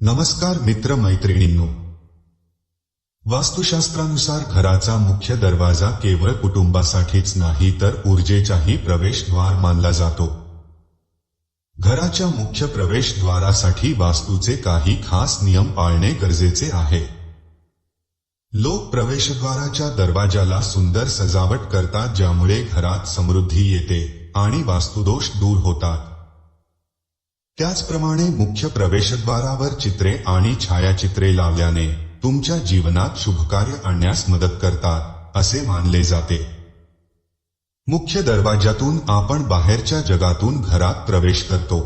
नमस्कार मित्र मैत्रिणींनो. वास्तुशास्त्रानुसार घराचा मुख्य दरवाजा केवळ कुटुंबासाठीच नाही तर ऊर्जेचाही प्रवेशद्वार मानला जातो. घराच्या मुख्य प्रवेशद्वारासाठी वास्तूचे काही खास नियम पाळणे गरजेचे आहे. लोक प्रवेशद्वाराच्या दरवाजाला सुंदर सजावट करतात ज्यामुळे घरात समृद्धी येते आणि वास्तुदोष दूर होतात. त्याचप्रमाणे मुख्य प्रवेशद्वारावर चित्रे आणि छायाचित्रे लावल्याने तुमच्या जीवनात शुभकार्य आणण्यास मदत करतात असे मानले जाते. मुख्य दरवाजातून आपण बाहेरच्या जगातून घरात प्रवेश करतो.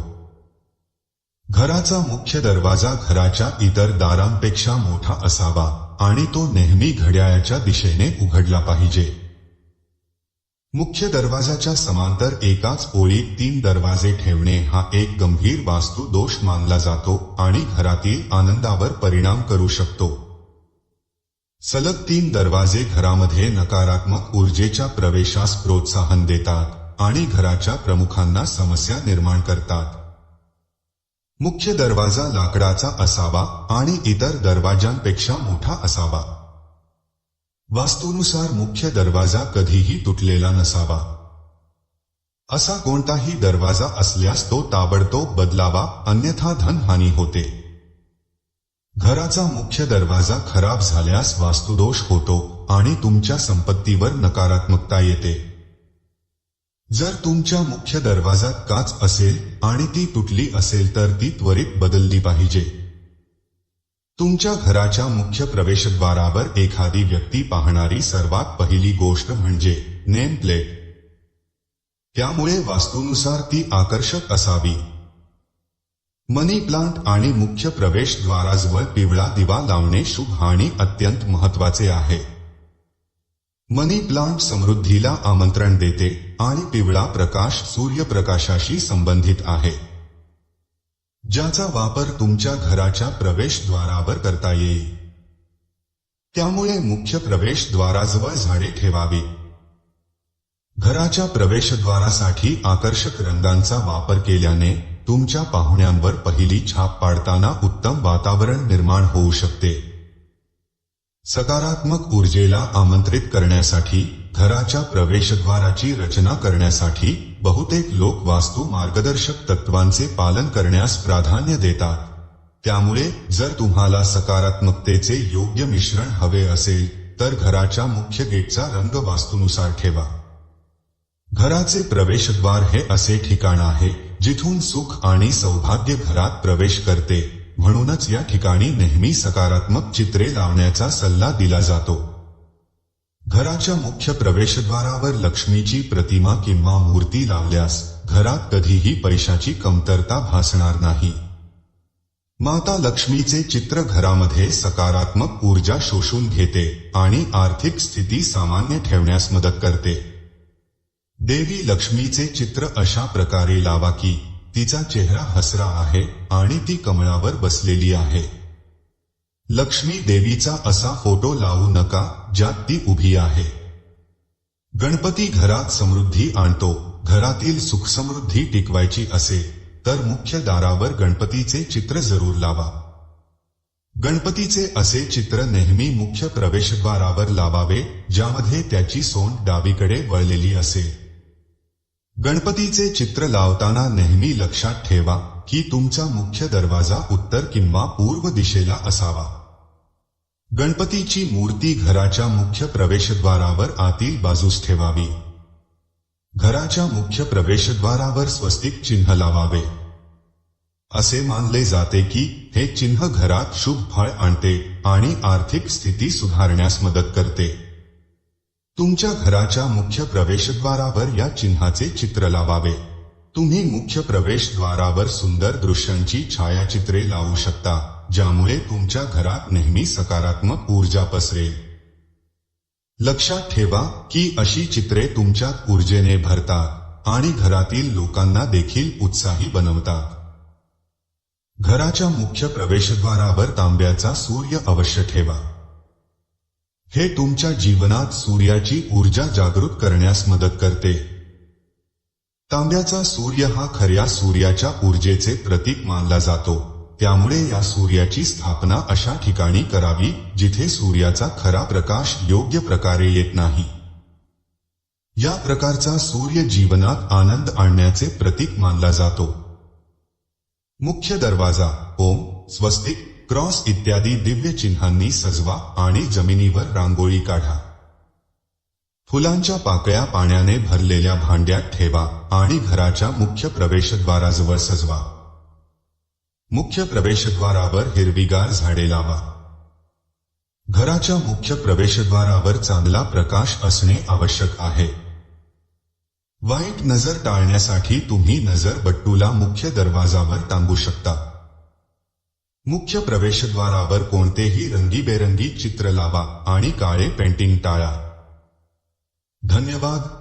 घराचा मुख्य दरवाजा घराच्या इतर दारांपेक्षा मोठा असावा आणि तो नेहमी घड्याळाच्या दिशेने उघडला पाहिजे. मुख्य दरवाजाच्या समांतर एकाच ओळीत तीन दरवाजे ठेवणे हा एक गंभीर वास्तू दोष मानला जातो आणि घरातील आनंदावर परिणाम करू शकतो. सलग तीन दरवाजे घरामध्ये नकारात्मक ऊर्जेच्या प्रवेशास प्रोत्साहन देतात आणि घराच्या प्रमुखांना समस्या निर्माण करतात. मुख्य दरवाजा लाकडाचा असावा आणि इतर दरवाजांपेक्षा मोठा असावा. वास्तूनुसार मुख्य दरवाजा कधीही तुटलेला नसावा. असा कोणताही दरवाजा असल्यास तो ताबडतोब बदलावा अन्यथा धनहानी होते. घराचा मुख्य दरवाजा खराब झाल्यास वास्तुदोष होतो आणि तुमच्या संपत्तीवर नकारात्मकता येते. जर तुमच्या मुख्य दरवाजात काच असेल आणि ती तुटली असेल तर ती त्वरित बदलली पाहिजे. तुमच्या घराच्या मुख्य प्रवेशद्वारावर एखादी व्यक्ती पाहणारी सर्वात पहिली गोष्ट म्हणजे नेम प्लेट. त्यामुळे वास्तूनुसार ती आकर्षक असावी. मनी प्लांट आणि मुख्य प्रवेशद्वाराजवळ पिवळा दिवा लावणे शुभ आणि अत्यंत महत्त्वाचे आहे. मनी प्लांट समृद्धीला आमंत्रण देते आणि पिवळा प्रकाश सूर्यप्रकाशाशी संबंधित आहे. ज्याचा वापर तुमच्या घराच्या प्रवेशद्वारावर करता येईल. त्यामुळे मुख्य प्रवेशद्वाराजवळ झाडे ठेवावी घराच्या प्रवेशद्वारासाठी आकर्षक रंगांचा वापर केल्याने तुमच्या पाहुण्यांवर पहिली छाप पाडताना उत्तम वातावरण निर्माण होऊ शकते. सकारात्मक ऊर्जेला आमंत्रित करण्यासाठी घराच्या प्रवेशद्वाराची रचना करण्यासाठी बहुतेक लोक वास्तू मार्गदर्शक तत्वांचे पालन करण्यास प्राधान्य देतात. त्यामुळे जर तुम्हाला सकारात्मकतेचे योग्य मिश्रण हवे असेल तर घराच्या मुख्य गेटचा रंग वास्तूनुसार ठेवा. घराचे प्रवेशद्वार हे असे ठिकाण आहे जिथून सुख आणि सौभाग्य घरात प्रवेश करते. म्हणूनच या ठिकाणी नेहमी सकारात्मक चित्रे लावण्याचा सल्ला दिला जातो. घराच्या मुख्य प्रवेशद्वारावर लक्ष्मीची प्रतिमा किंवा मूर्ती लावल्यास घरात कधीही पैशाची कमतरता भासणार नाही. माता लक्ष्मीचे चित्र घरामध्ये सकारात्मक ऊर्जा शोषून घेते आणि आर्थिक स्थिती सामान्य ठेवण्यास मदत करते. देवी लक्ष्मीचे चित्र अशा प्रकारे लावा की तिचा चेहरा हसरा आहे आणि ती कमळावर बसलेली आहे. लक्ष्मी देवीचा असा फोटो लावू नका ज्यात ती उभी आहे. गणपती घरात समृद्धी आणतो घरातील सुखसमृद्धी टिकवायची असेल तर मुख्य दारावर गणपतीचे चित्र जरूर लावा. गणपतीचे असे चित्र नेहमी मुख्य प्रवेशद्वारावर लावावे ज्यामध्ये त्याची सोंड डावीकडे वळलेली असेल गणपतीचे चित्र लावताना नेहमी लक्षात ठेवा की तुमचा मुख्य दरवाजा उत्तर किंवा पूर्व दिशेला असावा. गणपतीची मूर्ती घराच्या मुख्य प्रवेशद्वारावर आतील बाजूस ठेवावी. घराच्या मुख्य प्रवेशद्वारावर स्वस्तिक चिन्ह लावावे. असे मानले जाते की हे चिन्ह घरात शुभ फळ आणते आणि आर्थिक स्थिती सुधारण्यास मदत करते. तुमच्या घराच्या मुख्य प्रवेशद्वारावर या चिन्हाचे चित्र लावावे. तुम्ही मुख्य प्रवेशद्वारावर सुंदर दृश्यांची छायाचित्रे लावू शकता. ज्यामुळे तुमच्या घरात नेहमी सकारात्मक ऊर्जा पसरेल. लक्षात ठेवा की अशी चित्रे तुमच्यात ऊर्जेने भरतात आणि घरातील लोकांना देखील उत्साही बनवतात. घराच्या मुख्य प्रवेशद्वारावर तांब्याचा सूर्य अवश्य ठेवा. हे तुमच्या जीवनात सूर्याची ऊर्जा जागृत करण्यास मदत करते. तांब्याचा सूर्य हा खऱ्या सूर्याच्या ऊर्जेचे प्रतीक मानला जातो. त्यामुळे या सूर्याची स्थापना अशा ठिकाणी करावी जिथे सूर्याचा खरा प्रकाश योग्य प्रकारे येत नाही. या प्रकारचा सूर्य जीवनात आनंद आणण्याचे प्रतीक मानला जातो. मुख्य दरवाजा ओम स्वस्तिक क्रॉस इत्यादी दिव्य चिन्हांनी सजवा आणि जमिनीवर रांगोळी काढा. फुलांच्या पाकळ्या पाण्याने भरलेल्या भांड्यात ठेवा आणि घराच्या मुख्य प्रवेशद्वाराजवळ सजवा. मुख्य प्रवेशद्वारावर हिरवीगार झाडे लावा. घराच्या मुख्य प्रवेशद्वारावर चांगला प्रकाश असणे आवश्यक आहे. वाईट नजर टाळण्यासाठी तुम्ही नजर बट्टूला मुख्य दरवाजावर टांगू शकता. मुख्य प्रवेशद्वारावर कोणतेही रंगीबेरंगी चित्र लावा आणि काळे पेंटिंग टाळा. धन्यवाद.